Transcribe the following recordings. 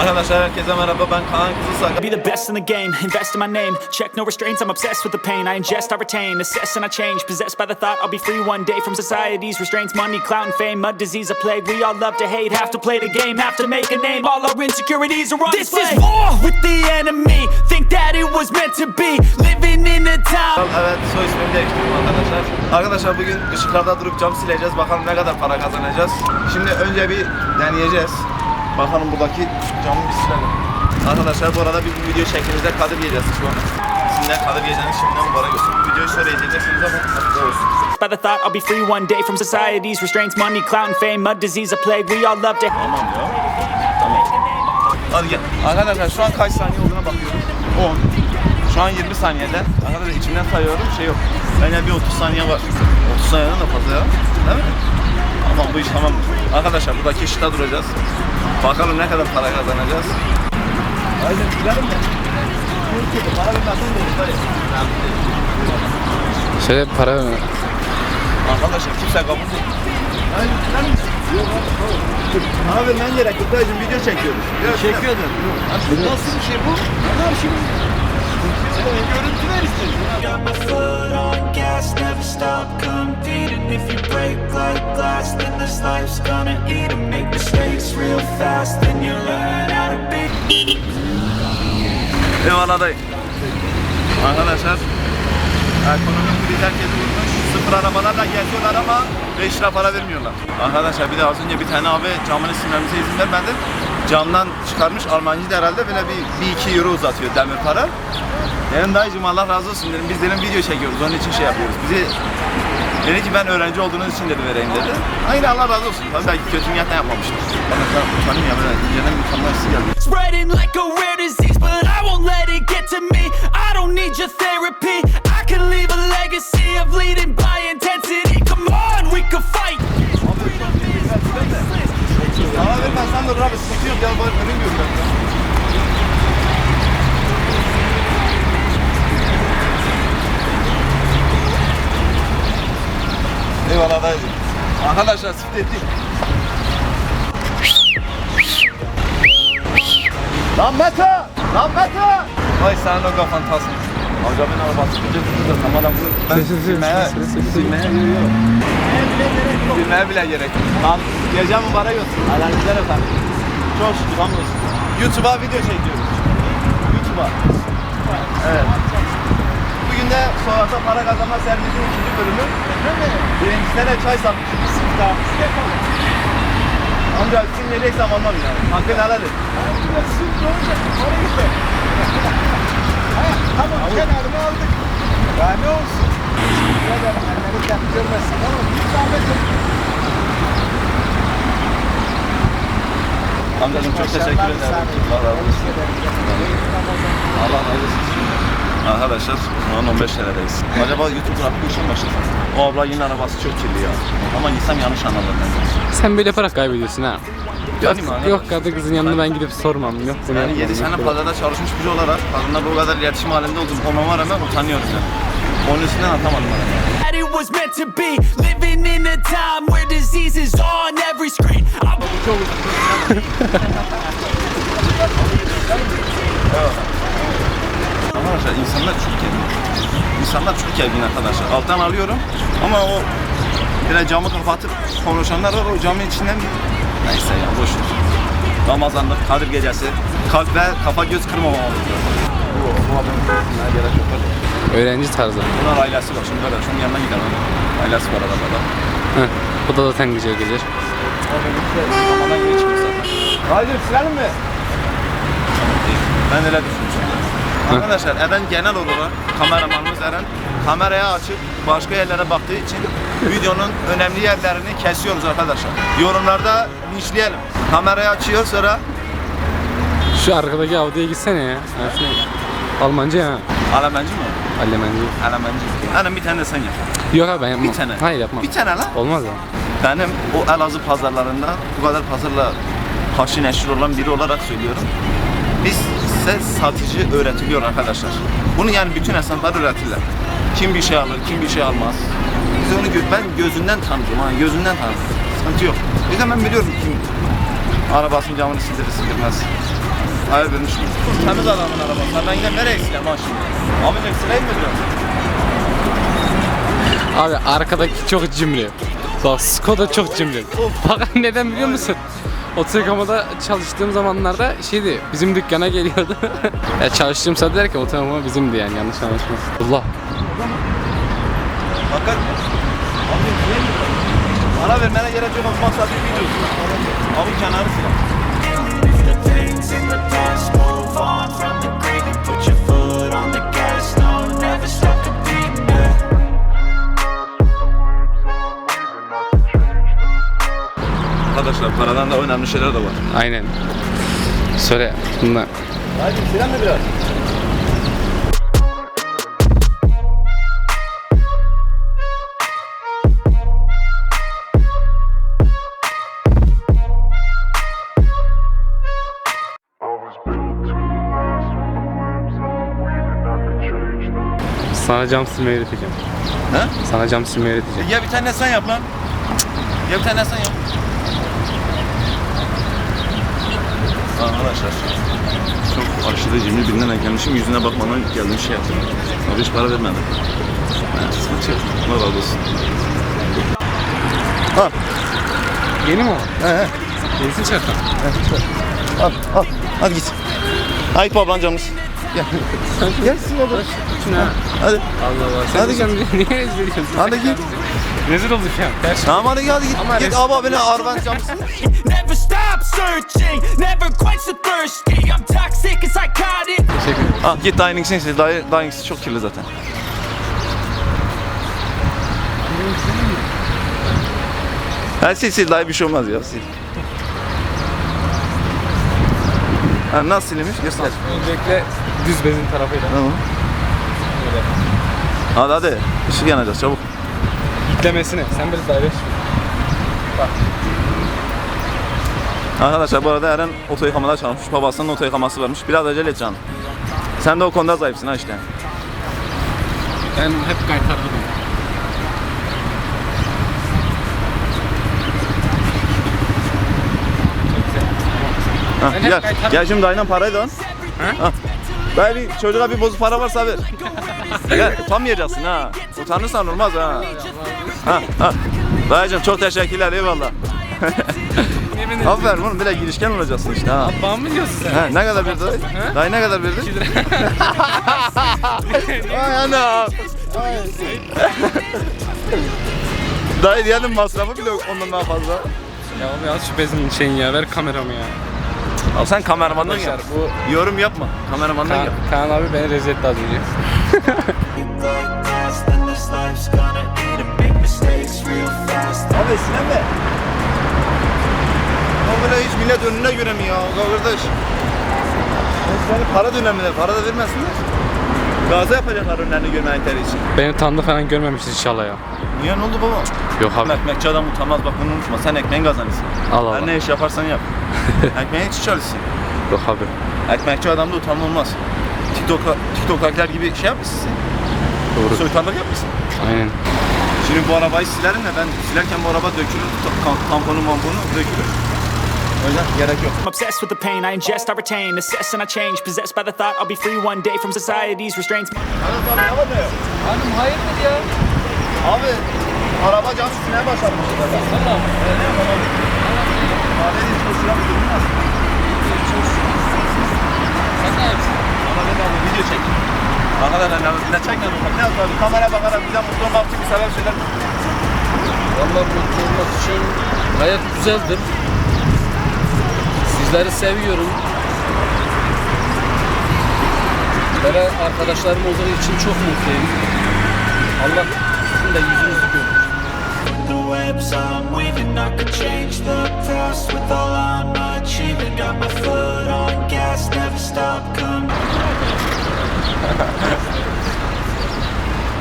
Arkadaşlar herkese merhaba ben Kaan Kızılsak. Be the best in the game, invest in my name. Check no restraints, I'm obsessed with the pain. I ingest, I retain, assess and I change. Possessed by the thought I'll be free one day from society's restraints. Money, clout, and fame, a disease, a plague. We all love to hate, have to play the game, have to make a name. All our insecurities are on This display. is war with the enemy. Think that it was meant to be. Living in a time. Evet soy ismimi değiştirdim arkadaşlar. Arkadaşlar bugün ışıklarda durup cam sileceğiz. Bakalım ne kadar para kazanacağız. Şimdi önce bir deneyeceğiz. Bakalım buradaki camı bir silelim. Arkadaşlar bu arada bir video şeklimizde Kadir yiyeceğiz şu an. Sizin de Kadir yiyeceğiniz şimdiden mübarek olsun. Bu videoyu şöyle izleyeceksiniz ama mutlu olsun. By the thought I'll be free one day from society's restraints. Money, clout, and fame, a disease, a plague. We all love to Tamam ya. Tamam. Hadi gel. Arkadaşlar şu an kaç saniye olduğuna bakıyorum. 10. Şu an 20 saniyede. Arkadaşlar içimden sayıyorum şey yok. Bence bir 30 saniye var. 30 saniyeden de fazla ya. Değil mi? Tamam bu iş tamam. Arkadaşlar buradaki ışıkta duracağız. Bakalım ne kadar para kazanacağız. Aynen gidelim mi? Para vermezsen de. Şöyle para verme. Arkadaşlar kimse kabul değil. Aynen tamam. Para vermen gerek yok. Dayıcım video çekiyoruz. Çekiyordun. Nasıl bir şey bu? Nasıl bir? Görüntü ver. Eyvallah dayı. Arkadaşlar ekonomik kriz herkesi vurmuş. Sıfır arabalarla geziyorlar ama 5 lira para vermiyorlar. Arkadaşlar bir de az önce bir tane abi camını silmemize izin vermedi. Camdan çıkarmış Almancı da herhalde böyle bir, bir iki euro uzatıyor demir para. Dedim dayıcım Allah razı olsun dedim. Biz dedim video çekiyoruz onun için şey yapıyoruz. Bizi dedi ki ben öğrenci olduğunuz için dedi vereyim dedi. Aynen Allah razı olsun. Tabii belki kötü niyetle yapmamıştır. Bana sen utanayım ya böyle inceden mükemmel hissi geldi. Spreading like a rare disease, but I won't let it get to me. I don't need your therapy. I can leave a legacy of leading by intensity. Come on, we can fight. Bana vermezsen de abi sıkıntı yok ya bari önüm görüyorum. Eyvallah dayıcım. Arkadaşlar sıfır ettik. Lan Mete! Lan Mete! Vay sen o kafan tasın. Acaba ben arabası gıcır gıcır kamadan bunu ben silmeye, silmeye yürüyorum. Silmeye bile gerek yok. Lan gece mübarek olsun. Alanizler efendim. Çok şükür hamdolsun. YouTube'a video çekiyoruz. YouTube'a. Evet. De sokakta para kazanma serimizin ikinci bölümü. Birincisinde de çay satmışız. Amca kim nereye almam yani. Hakkını helal et. Tamam kenarını aldık. Ya ne olsun? Şurada elleri kendi görmesin tamam? Bir zahmet yok. Amcacığım çok teşekkür ederim. Allah razı olsun. Allah razı olsun. Arkadaşlar şu an 15 TL'deyiz. Acaba YouTube trafik mi başlasın? O abla yine arabası çok kirli ya. Ama gitsem yanlış anladım ben. Sen böyle para kaybediyorsun ha. Yok, Yani mi? yok kadın kızın yanına ben gidip sormam. Yok bunu Yani yapmam, 7 sene böyle. pazarda çalışmış biri olarak kadınla bu kadar iletişim halinde olduğum olmama rağmen utanıyorum yani. Onun üstünden atamadım ben. That it was meant to be. Living in a time where disease is on every screen. I'm Arkadaşlar insanlar çok gergin. İnsanlar çok gergin arkadaşlar. Alttan alıyorum ama o böyle camı kapatıp konuşanlar var o camın içinden neyse ya boş ver. Ramazanlık, Kadir gecesi. Kalp ve kafa göz yok. Öğrenci tarzı. Bunlar ailesi var. Şimdi böyle şunun yanına gidelim. Ailesi var arabada. Heh. Bu da zaten güzel gelir. Geçmiyor zaten. Kadir silelim mi? Ben öyle düşünmüşüm. Arkadaşlar Eren genel olarak kameramanımız Eren kameraya açıp başka yerlere baktığı için videonun önemli yerlerini kesiyoruz arkadaşlar. Yorumlarda linçleyelim. Kamerayı açıyor sonra Şu arkadaki Audi'ye gitsene ya. Ha, şuna. Almanca ya. Alemancı mı? Alemancı. Alemancı. Eren bir tane de sen yap. Yok abi ben yapmam. Bir tane. Hayır yapmam. Bir tane lan. Olmaz ya. Benim o Elazığ pazarlarında bu kadar pazarla haşır neşir olan biri olarak söylüyorum. Biz size satıcı öğretiliyor arkadaşlar. Bunu yani bütün esnaflar öğretirler. Kim bir şey alır, kim bir şey almaz. Biz onu gö- ben gözünden tanıdım ha, gözünden tanıdım. Sıkıntı yok. O yüzden ben biliyorum kim arabasının camını sildirir sildirmez. Hayır vermiş mi? Temiz adamın arabası. Ben yine nereye sileyim lan şimdi? Abi ne sileyim mi diyorum? Abi arkadaki çok cimri. Bak Skoda çok cimri. Bak neden biliyor musun? Otoyıkamada çalıştığım zamanlarda şeydi bizim dükkana geliyordu. ya çalıştığım sırada der ki otoyıkama bizimdi yani yanlış anlaşılmasın. Allah. Fakat abi sileyim mi? Bana vermene gerek yok. Masraf bir video. Abi kenarı sileyim. Arkadaşlar paradan da önemli şeyler de var. Aynen. Söyle bunlar. Hadi silen mi biraz? Sana cam silmeyi öğreteceğim. He? Sana cam silmeyi öğreteceğim. Ya bir tane sen yap lan. Ya bir tane sen yap. Arkadaşlar çok aşırı cimri birinden eklemişim yüzüne bakmadan geldim şey yaptım. Abi hiç para vermedi. Ha, sıkıntı yok. Allah razı olsun. Al, Yeni mi o? he he. Yenisi çarptı. Al, al. Hadi git. Hadi bablan camız. Gel. Gelsin baba. Hadi. Allah Allah. Sen Hadi sen niye rezil ediyorsun? Hadi git. Rezil olduk ya. Tamam hadi gel, hadi git. Ama git abi beni arvan camız. Stop searching, never quench the thirsty. I'm toxic and psychotic. Teşekkür ederim. Ah git Dynings'in sil. Dynings'i çok kirli zaten. Ha sil sil daha bir şey olmaz ya sil. Ha, nasıl silinmiş? Göster. Öncelikle düz bezin tarafıyla. Tamam. Hadi hadi. Işık yanacak çabuk. İtlemesine. Sen biraz daha geç. Arkadaşlar bu arada Eren oto yıkamada çalışmış. Babasının oto yıkaması varmış. Biraz acele et canım. Sen de o konuda zayıfsın ha işte. Ben hep kaytardım. Ha, Ben hep gel. Gel şimdi dayından parayı da al. Ha. Bir çocuğa bir bozuk para varsa ver. Gel utanmayacaksın ha. Utanırsan olmaz ha. Ha ha. Dayıcım çok teşekkürler eyvallah. Yemin Aferin oğlum böyle girişken olacaksın işte ha. Bana mı diyorsun sen? Ha, ne kadar verdi dayı? Dayı ne kadar verdi? Ay ana. Dayı diyelim masrafı bile yok ondan daha fazla. Ya abi al şu bezin şeyini ya. Ver kameramı ya. Al sen kameramandan Arkadaşlar yap. bu Yorum yapma. Kameramandan Kaan, yap. Kaan abi beni rezil etti az önce. Like gas, then Böyle hiç millet önüne göremiyor kardeş. Yani para da önemlidir. Para da vermesinler. Gaza yapacaklar önlerini görmedikleri için. Beni tanıdı falan görmemiştir inşallah ya. Niye ne oldu baba? Yok abi. Ekmekçi adam utanmaz bak bunu unutma. Sen ekmeğin kazanırsın. Al al. Her ne iş yaparsan yap. Ekmeğin hiç çalışsın. Yok abi. Ekmekçi adamda utanma olmaz. TikTok, TikTok'takiler gibi şey yapmışsın sen. Doğru. Soytarlık yapmışsın. Aynen. Şimdi bu arabayı silerim de ben silerken bu araba dökülür. ta- Tamponu mamponu dökülür. Gerek yok. I'm obsessed with the pain I ingest, I retain, assess and I change. Possessed by the thought I'll be free one day from society's restraints. Hanım hayırdır ya? Abi araba cam üstüne başlamış. Valla. Abi hiç kusura bir durum var. Sen ne yapıyorsun? Ama ben abi video çek. Arkadaşlar ne, ne çek ne yapalım? Ne? Kamera bakarak bize mutlu olmak için bir sebep söyler misin? Valla mutlu olmak için hayat güzeldir. Sizleri seviyorum. Böyle arkadaşlarım olduğu için çok mutluyum. Allah sizin de yüzünüzü görür.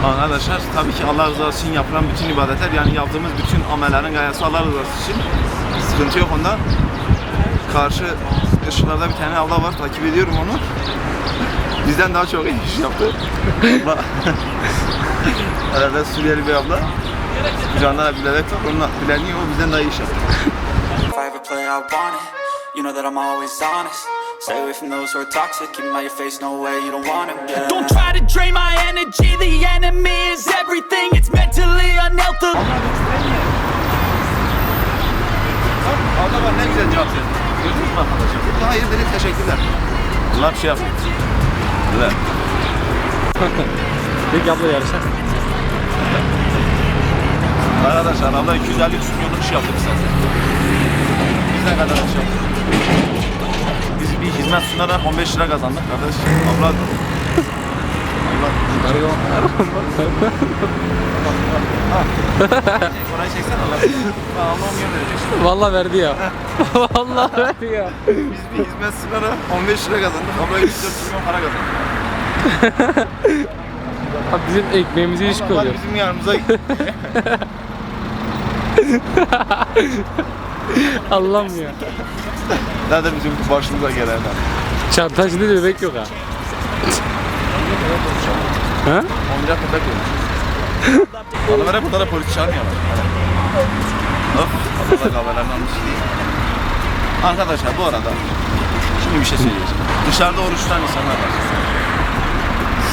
Arkadaşlar tabii ki Allah rızası için yapılan bütün ibadetler yani yaptığımız bütün amellerin gayesi Allah rızası için. Sıkıntı yok onda. Karşı ışıklarda bir tane abla var takip ediyorum onu. Bizden daha çok iyi iş yaptı. Abla. Herhalde Suriyeli bir abla. Kucağında da bir bebek var. Onunla bileniyor. O bizden daha iyi iş yaptı. You know that I'm always honest. Stay away from those who are toxic, keep 'em out your face, no way, you don't want 'em, yeah Don't try to drain my energy, the enemy is everything. It's mentally unhealthy. Abla bak ne güzel cevap verdin. Mü arkadaşlar? Hayır dedi teşekkürler. Allah bir şey yapmıyor. Güzel. Peki abla yarışa. Arkadaşlar abla 250 milyonluk iş yaptık zaten. Biz ne kadar iş yaptık? Biz bir hizmet sunarak 15 lira kazandık kardeş. Abla Orayı Allah. Verecek. Vallahi verdi ya. Vallahi verdi ya. Biz bir hizmet sunarak 15 lira kazandık. Abla 104 milyon para kazandık. Abi bizim ekmeğimizi iş Allah koyuyor. bizim yanımıza Allah'ım ya. Zaten bizim başımıza gelen. Çantajında bebek yok ha. Ha? Onca köpek olmuş. Adamlar hep bunlara polis çağırmıyorlar. Of, Allah haberlerini almış. Arkadaşlar bu arada şimdi bir şey söyleyeceğim. Dışarıda oruç tutan insanlar var.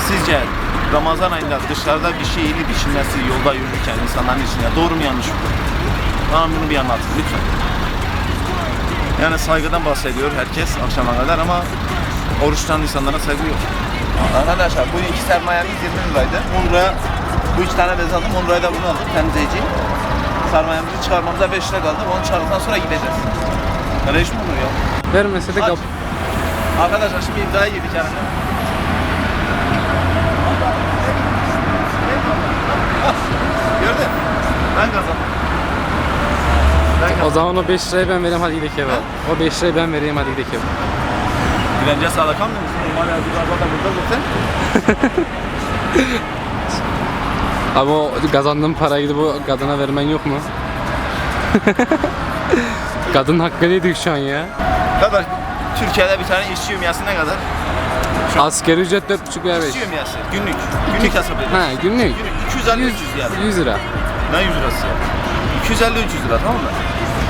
Sizce Ramazan ayında dışarıda bir şey yiyip içilmesi yolda yürürken insanların içinde doğru mu yanlış mı? Bana bunu bir anlatın lütfen. Yani saygıdan bahsediyor herkes akşama kadar ama oruç tutan insanlara saygı yok. Arkadaşlar bu iki sermayemiz 20 liraydı. 10 liraya bu iki tane bez aldım. 10 liraya da bunu aldım temizleyici. Sermayemizi çıkarmamıza 5 lira kaldı. Onu çıkardıktan sonra gideceğiz. Öyle iş mi olur ya? Vermese de kap. Arkadaşlar şimdi iddiaya girdik yani. Gördün? Ben kazandım. Ben O zaman o 5 lirayı ben vereyim hadi gidelim eve. O 5 lirayı ben vereyim hadi gidelim eve. Güvence sağda kalmıyor burada zaten. Ama o kazandığım parayı gidip o kadına vermen yok mu? Kadın hakkı yedik şu an ya. Kadar Türkiye'de bir tane işçi yümyası ne kadar? Asgari ücret 4,5 veya 5. İşçi yümyası. Günlük. Günlük hesap ediyoruz. Ha günlük. Günlük 250 300 yani. 100 lira. Ne 100 lirası ya? 250 300 lira tamam mı?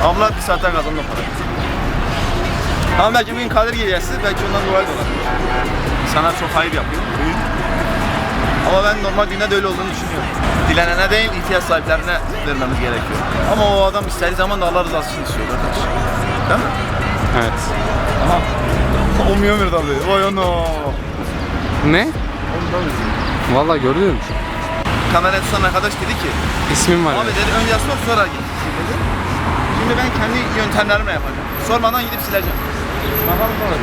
Abla bir saatte kazandı o parayı. Ama belki bugün Kadir gecesi belki ondan dolayı da olabilir. Sana çok hayır yapıyor. Bugün. Ama ben normal günde de öyle olduğunu düşünüyorum. Dilenene değil ihtiyaç sahiplerine vermemiz gerekiyor. Ama o adam istediği zaman da Allah rızası için istiyor arkadaş. Değil mi? Evet. Aha. Olmuyor mu tabii? Vay ana. Ne? Vallahi gördüm. Kamera tutan arkadaş dedi ki İsmim var. Abi dedi önce sor sonra git. dedi. Şimdi ben kendi yöntemlerimle yapacağım. Sormadan gidip sileceğim. Bakalım ne olacak.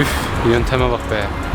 Üf yönteme bak be.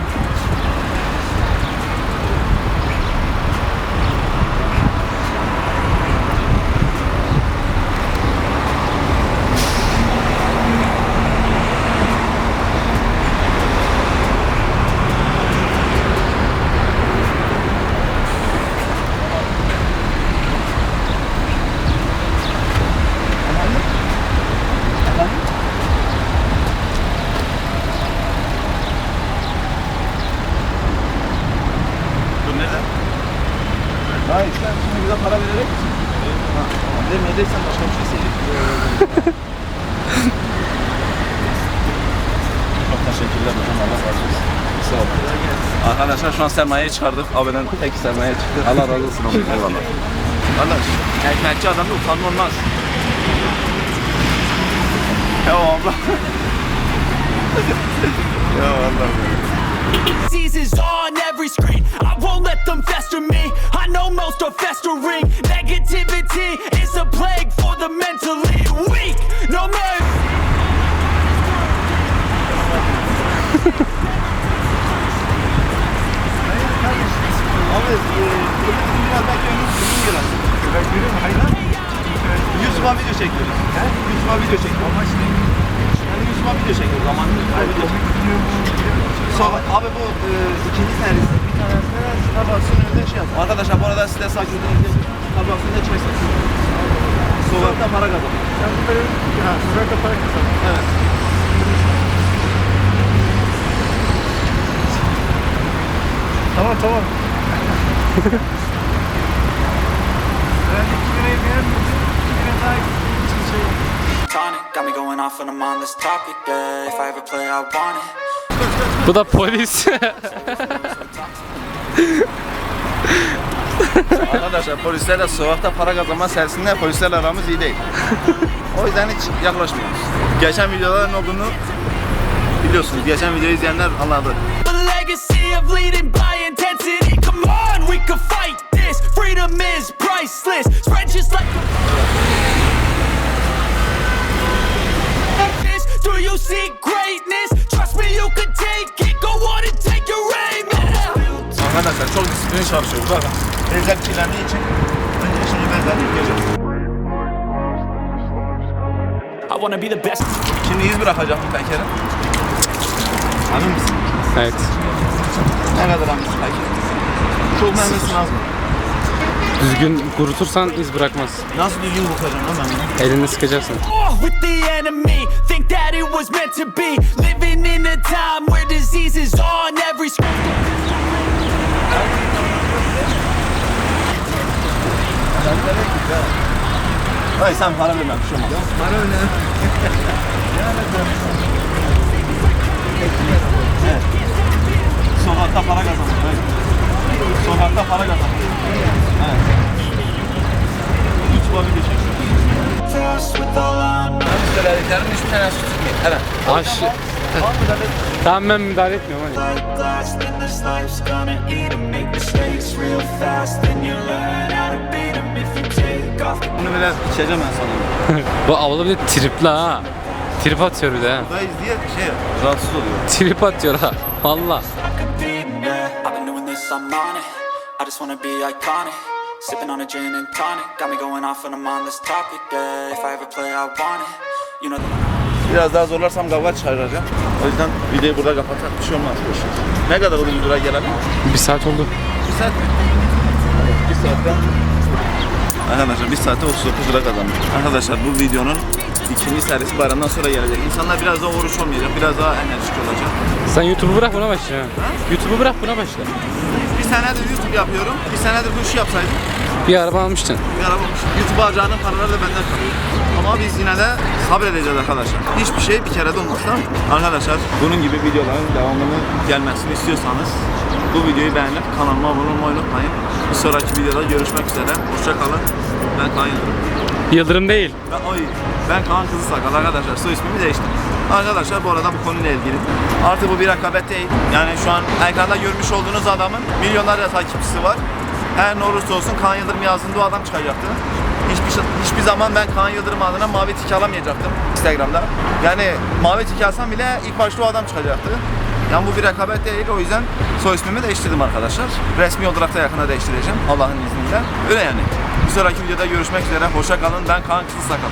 Hayır sen şimdi bize para vererek Ha, Demeyeceksen başka bir şey. Çok teşekkürler hocam. Allah razı olsun. Sağ olun. Arkadaşlar şu an sermayeyi çıkardık. Abiden tek sermaye çıktı. Allah razı olsun. abi. Eyvallah. Kardeş, ekmekçi adamda utanma olmaz. Ya abla. ya Allah. Diseases on every screen. I won't let them fester me. I know most are festering. Negativity is a plague for the mentally weak. No mercy. Abi, e, biraz belki önümüz uzun biraz. Ben video çekiyoruz. He? YouTube'a video çekiyoruz. Ama işte. YouTube'a video çekiyoruz. Zaman video çekiyoruz. Sonra, abi bu e, ikinci serisi. Bir tanesine Starbucks'ın önünde şey yaptım. Arkadaşlar bu arada size saç ürünü Starbucks'ın önünde çay satıyor. Sokakta para kazanıyor. Sen bunları ha, sokakta para kazan. Evet. Tamam tamam. Ben iki lirayı beğenmedim. İki lira daha için şey. Tonic got me going off when I'm on this topic. Yeah, if I ever play, I want it. Bu da polis. Arkadaşlar polislerle sokakta para kazanma servisinde polislerle aramız iyi değil. o yüzden hiç yaklaşmıyoruz. Geçen videoda ne olduğunu biliyorsunuz. Geçen videoyu izleyenler anladı. The legacy of leading by çalışıyoruz. Bakın. Teyzem kirlendiği için önce şimdi ben zaten yıkayacağım. I wanna be the best. Şimdi iz bırakacağım Peker'e. Emin misin? evet. Ne kadar eminsin Peker? Çok memnunsun az mı? Düzgün kurutursan iz bırakmaz. Nasıl düzgün kokacağım lan ben bunu? Elini sıkacaksın. Oh, with the enemy. Think that it was meant to be. Living in a time where disease is on every screen. Hayır sen para vermem bir şey olmaz. Para önemli. Sokakta para kazanır. Evet. Sokakta para kazanır. Evet. YouTube'a bir geçelim. Trust with all I know. Ben söylediklerim hiçbir tanesi tutmuyor. Evet. Aş. tamam ben müdahale etmiyorum this life's gonna eat 'em. Make mistakes real fast, then you learn how to beat 'em. Bunu biraz içeceğim ben sana. Bu avlu bir de tripli ha. Trip atıyor bir de ha. Buradayız diye şey rahatsız oluyor. Trip atıyor ha. Valla. I just wanna be iconic. Sipping on a gin and tonic. Got me going off when I'm on this topic, yeah. If I ever play, I want it. You know Biraz daha zorlarsam kavga çıkaracağım. O yüzden videoyu burada kapatak bir şey olmaz. Ne kadar oldu buraya gelelim? Bir saat oldu. Bir saat mi? Bir saatte. Arkadaşlar bir saatte 39 lira kazandım. Arkadaşlar bu videonun ikinci serisi bayramdan sonra gelecek. İnsanlar biraz daha oruç olmayacak, biraz daha enerjik olacak. Sen YouTube'u bırak buna başla. YouTube'u bırak buna başla. Bir senedir YouTube yapıyorum. Bir senedir bu işi yapsaydım Bir araba almıştın. bir araba olmuş. YouTube harcanan paralar da benden kalıyor. Ama biz yine de sabredeceğiz arkadaşlar. Hiçbir şey bir kere de olmaz tamam mı? Arkadaşlar bunun gibi videoların devamını gelmesini istiyorsanız bu videoyu beğenip kanalıma abone olmayı unutmayın. Bir sonraki videoda görüşmek üzere. Hoşçakalın. Ben Kaan Yıldırım. Yıldırım değil. Ben, oy, ben Kaan Kızı Sakal arkadaşlar. Soy ismimi değiştirdim. Arkadaşlar bu arada bu konuyla ilgili. Artık bu bir rekabet değil. Yani şu an ekranda görmüş olduğunuz adamın milyonlarca takipçisi var. Her ne olursa olsun Kaan Yıldırım yazdığında o adam çıkacaktı. Hiçbir, şey- hiçbir zaman ben Kaan Yıldırım adına mavi tiki alamayacaktım Instagram'da. Yani mavi tiki alsam bile ilk başta o adam çıkacaktı. Yani bu bir rekabet değil o yüzden soy ismimi değiştirdim arkadaşlar. Resmi olarak da yakında değiştireceğim Allah'ın izniyle. Öyle yani. Bir sonraki videoda görüşmek üzere. Hoşça kalın. Ben Kaan Kızılsakal.